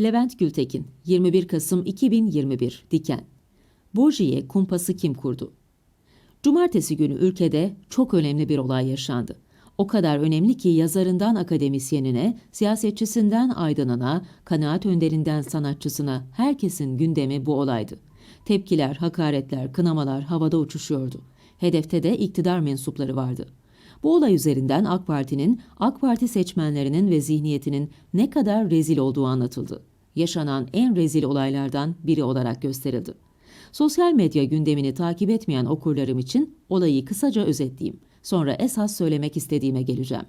Levent Gültekin, 21 Kasım 2021, Diken. Boji'ye kumpası kim kurdu? Cumartesi günü ülkede çok önemli bir olay yaşandı. O kadar önemli ki yazarından akademisyenine, siyasetçisinden aydınına, kanaat önderinden sanatçısına herkesin gündemi bu olaydı. Tepkiler, hakaretler, kınamalar havada uçuşuyordu. Hedefte de iktidar mensupları vardı. Bu olay üzerinden AK Parti'nin, AK Parti seçmenlerinin ve zihniyetinin ne kadar rezil olduğu anlatıldı. Yaşanan en rezil olaylardan biri olarak gösterildi. Sosyal medya gündemini takip etmeyen okurlarım için olayı kısaca özetleyeyim. Sonra esas söylemek istediğime geleceğim.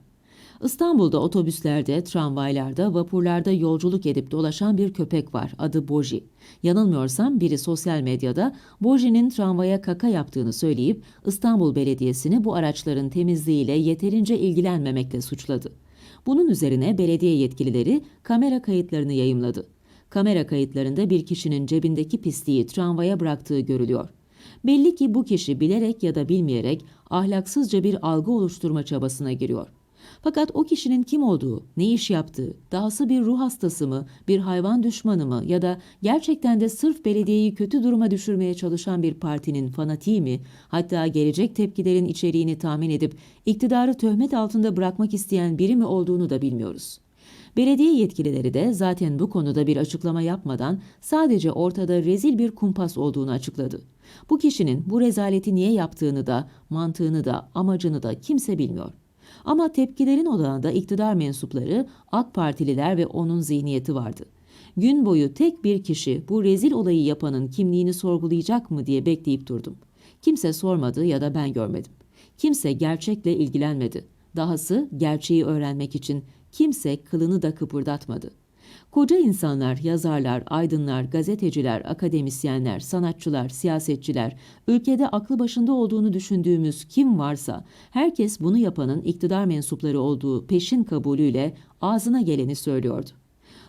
İstanbul'da otobüslerde, tramvaylarda, vapurlarda yolculuk edip dolaşan bir köpek var. Adı Boji. Yanılmıyorsam biri sosyal medyada Boji'nin tramvaya kaka yaptığını söyleyip İstanbul Belediyesi'ni bu araçların temizliğiyle yeterince ilgilenmemekle suçladı. Bunun üzerine belediye yetkilileri kamera kayıtlarını yayımladı. Kamera kayıtlarında bir kişinin cebindeki pisliği tramvaya bıraktığı görülüyor. Belli ki bu kişi bilerek ya da bilmeyerek ahlaksızca bir algı oluşturma çabasına giriyor. Fakat o kişinin kim olduğu, ne iş yaptığı, dahası bir ruh hastası mı, bir hayvan düşmanı mı ya da gerçekten de sırf belediyeyi kötü duruma düşürmeye çalışan bir partinin fanatiği mi, hatta gelecek tepkilerin içeriğini tahmin edip iktidarı töhmet altında bırakmak isteyen biri mi olduğunu da bilmiyoruz. Belediye yetkilileri de zaten bu konuda bir açıklama yapmadan sadece ortada rezil bir kumpas olduğunu açıkladı. Bu kişinin bu rezaleti niye yaptığını da, mantığını da, amacını da kimse bilmiyor. Ama tepkilerin odağında iktidar mensupları, AK Partililer ve onun zihniyeti vardı. Gün boyu tek bir kişi bu rezil olayı yapanın kimliğini sorgulayacak mı diye bekleyip durdum. Kimse sormadı ya da ben görmedim. Kimse gerçekle ilgilenmedi. Dahası gerçeği öğrenmek için kimse kılını da kıpırdatmadı. Koca insanlar, yazarlar, aydınlar, gazeteciler, akademisyenler, sanatçılar, siyasetçiler, ülkede aklı başında olduğunu düşündüğümüz kim varsa herkes bunu yapanın iktidar mensupları olduğu peşin kabulüyle ağzına geleni söylüyordu.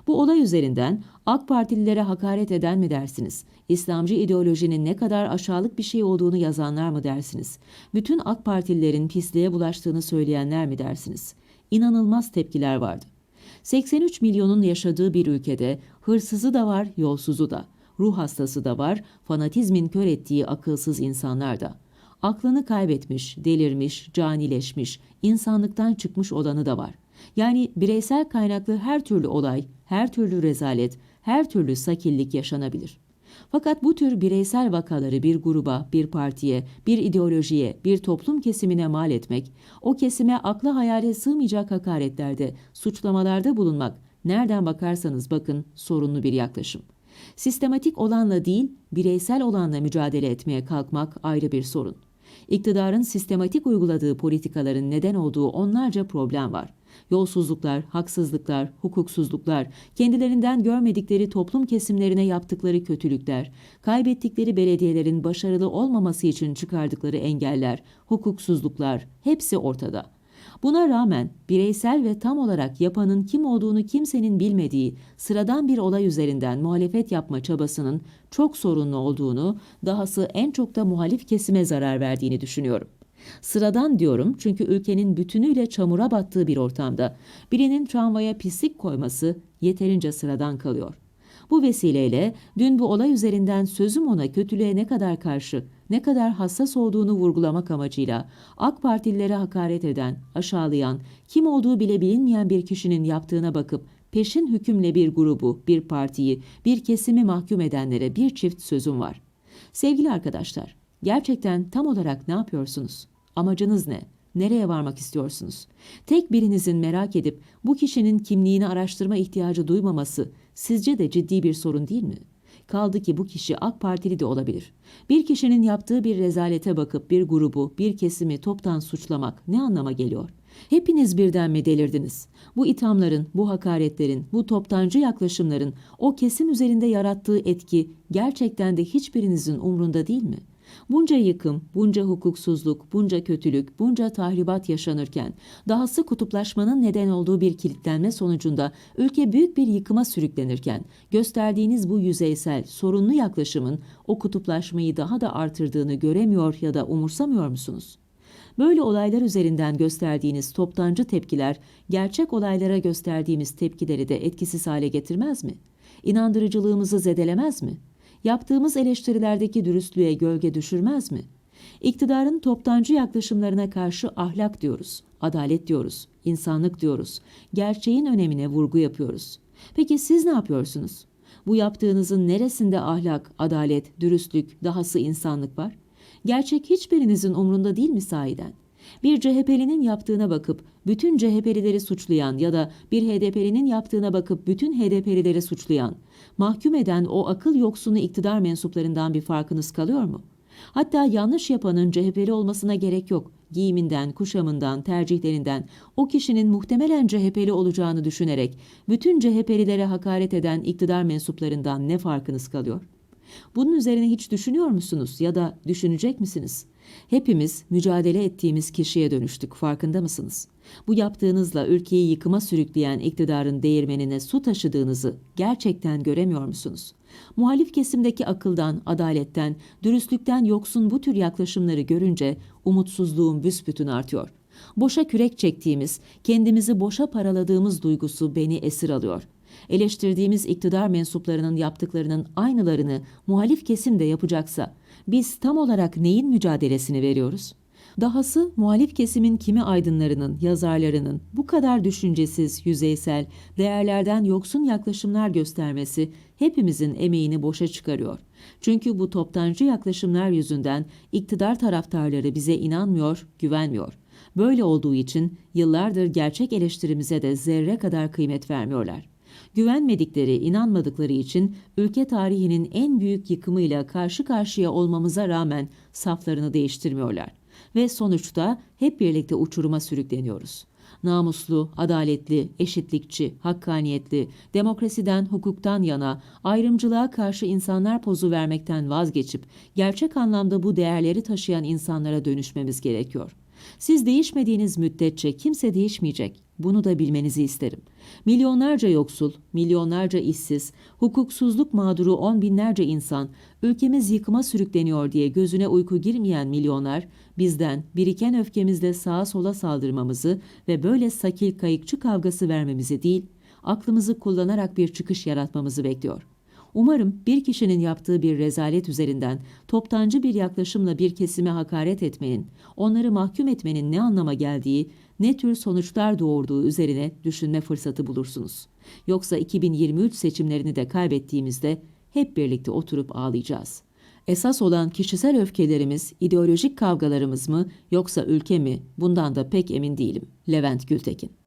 Bu olay üzerinden AK Partililere hakaret eden mi dersiniz? İslamcı ideolojinin ne kadar aşağılık bir şey olduğunu yazanlar mı dersiniz? Bütün AK Partililerin pisliğe bulaştığını söyleyenler mi dersiniz? İnanılmaz tepkiler vardı. 83 milyonun yaşadığı bir ülkede hırsızı da var, yolsuzu da, ruh hastası da var, fanatizmin kör ettiği akılsız insanlar da. Aklını kaybetmiş, delirmiş, canileşmiş, insanlıktan çıkmış olanı da var. Yani bireysel kaynaklı her türlü olay, her türlü rezalet, her türlü sakillik yaşanabilir. Fakat bu tür bireysel vakaları bir gruba, bir partiye, bir ideolojiye, bir toplum kesimine mal etmek, o kesime akla hayale sığmayacak hakaretlerde, suçlamalarda bulunmak, nereden bakarsanız bakın sorunlu bir yaklaşım. Sistematik olanla değil, bireysel olanla mücadele etmeye kalkmak ayrı bir sorun. İktidarın sistematik uyguladığı politikaların neden olduğu onlarca problem var. Yolsuzluklar, haksızlıklar, hukuksuzluklar, kendilerinden görmedikleri toplum kesimlerine yaptıkları kötülükler, kaybettikleri belediyelerin başarılı olmaması için çıkardıkları engeller, hukuksuzluklar hepsi ortada. Buna rağmen bireysel ve tam olarak yapanın kim olduğunu kimsenin bilmediği sıradan bir olay üzerinden muhalefet yapma çabasının çok sorunlu olduğunu, dahası en çok da muhalif kesime zarar verdiğini düşünüyorum. Sıradan diyorum çünkü ülkenin bütünüyle çamura battığı bir ortamda birinin tramvaya pislik koyması yeterince sıradan kalıyor. Bu vesileyle dün bu olay üzerinden sözüm ona kötülüğe ne kadar karşı, ne kadar hassas olduğunu vurgulamak amacıyla AK Partililere hakaret eden, aşağılayan, kim olduğu bile bilinmeyen bir kişinin yaptığına bakıp peşin hükümle bir grubu, bir partiyi, bir kesimi mahkum edenlere bir çift sözüm var. Sevgili arkadaşlar, gerçekten tam olarak ne yapıyorsunuz? Amacınız ne? Nereye varmak istiyorsunuz? Tek birinizin merak edip bu kişinin kimliğini araştırma ihtiyacı duymaması sizce de ciddi bir sorun değil mi? Kaldı ki bu kişi AK Partili de olabilir. Bir kişinin yaptığı bir rezalete bakıp bir grubu, bir kesimi toptan suçlamak ne anlama geliyor? Hepiniz birden mi delirdiniz? Bu ithamların, bu hakaretlerin, bu toptancı yaklaşımların o kesim üzerinde yarattığı etki gerçekten de hiçbirinizin umrunda değil mi?'' Bunca yıkım, bunca hukuksuzluk, bunca kötülük, bunca tahribat yaşanırken, dahası kutuplaşmanın neden olduğu bir kilitlenme sonucunda ülke büyük bir yıkıma sürüklenirken, gösterdiğiniz bu yüzeysel, sorunlu yaklaşımın o kutuplaşmayı daha da artırdığını göremiyor ya da umursamıyor musunuz? Böyle olaylar üzerinden gösterdiğiniz toptancı tepkiler, gerçek olaylara gösterdiğimiz tepkileri de etkisiz hale getirmez mi?'' inandırıcılığımızı zedelemez mi? Yaptığımız eleştirilerdeki dürüstlüğe gölge düşürmez mi? İktidarın toptancı yaklaşımlarına karşı ahlak diyoruz, adalet diyoruz, insanlık diyoruz, gerçeğin önemine vurgu yapıyoruz. Peki siz ne yapıyorsunuz? Bu yaptığınızın neresinde ahlak, adalet, dürüstlük, dahası insanlık var? Gerçek hiçbirinizin umrunda değil mi sahiden? Bir CHP'linin yaptığına bakıp bütün CHP'lileri suçlayan ya da bir HDP'linin yaptığına bakıp bütün HDP'lileri suçlayan, mahkum eden o akıl yoksunu iktidar mensuplarından bir farkınız kalıyor mu? Hatta yanlış yapanın CHP'li olmasına gerek yok. Giyiminden, kuşamından, tercihlerinden o kişinin muhtemelen CHP'li olacağını düşünerek bütün CHP'lilere hakaret eden iktidar mensuplarından ne farkınız kalıyor? Bunun üzerine hiç düşünüyor musunuz ya da düşünecek misiniz? Hepimiz mücadele ettiğimiz kişiye dönüştük farkında mısınız? Bu yaptığınızla ülkeyi yıkıma sürükleyen iktidarın değirmenine su taşıdığınızı gerçekten göremiyor musunuz? Muhalif kesimdeki akıldan, adaletten, dürüstlükten yoksun bu tür yaklaşımları görünce umutsuzluğum büsbütün artıyor. Boşa kürek çektiğimiz, kendimizi boşa paraladığımız duygusu beni esir alıyor. Eleştirdiğimiz iktidar mensuplarının yaptıklarının aynılarını muhalif kesim de yapacaksa biz tam olarak neyin mücadelesini veriyoruz? Dahası muhalif kesimin kimi aydınlarının, yazarlarının bu kadar düşüncesiz, yüzeysel, değerlerden yoksun yaklaşımlar göstermesi hepimizin emeğini boşa çıkarıyor. Çünkü bu toptancı yaklaşımlar yüzünden iktidar taraftarları bize inanmıyor, güvenmiyor. Böyle olduğu için yıllardır gerçek eleştirimize de zerre kadar kıymet vermiyorlar. Güvenmedikleri, inanmadıkları için ülke tarihinin en büyük yıkımıyla karşı karşıya olmamıza rağmen saflarını değiştirmiyorlar. Ve sonuçta hep birlikte uçuruma sürükleniyoruz. Namuslu, adaletli, eşitlikçi, hakkaniyetli, demokrasiden, hukuktan yana, ayrımcılığa karşı insanlar pozu vermekten vazgeçip gerçek anlamda bu değerleri taşıyan insanlara dönüşmemiz gerekiyor. Siz değişmediğiniz müddetçe kimse değişmeyecek. Bunu da bilmenizi isterim. Milyonlarca yoksul, milyonlarca işsiz, hukuksuzluk mağduru on binlerce insan, ülkemiz yıkıma sürükleniyor diye gözüne uyku girmeyen milyonlar, bizden biriken öfkemizle sağa sola saldırmamızı ve böyle sakil kayıkçı kavgası vermemizi değil, aklımızı kullanarak bir çıkış yaratmamızı bekliyor. Umarım bir kişinin yaptığı bir rezalet üzerinden toptancı bir yaklaşımla bir kesime hakaret etmenin, onları mahkum etmenin ne anlama geldiği, ne tür sonuçlar doğurduğu üzerine düşünme fırsatı bulursunuz. Yoksa 2023 seçimlerini de kaybettiğimizde hep birlikte oturup ağlayacağız. Esas olan kişisel öfkelerimiz, ideolojik kavgalarımız mı yoksa ülke mi? Bundan da pek emin değilim. Levent Gültekin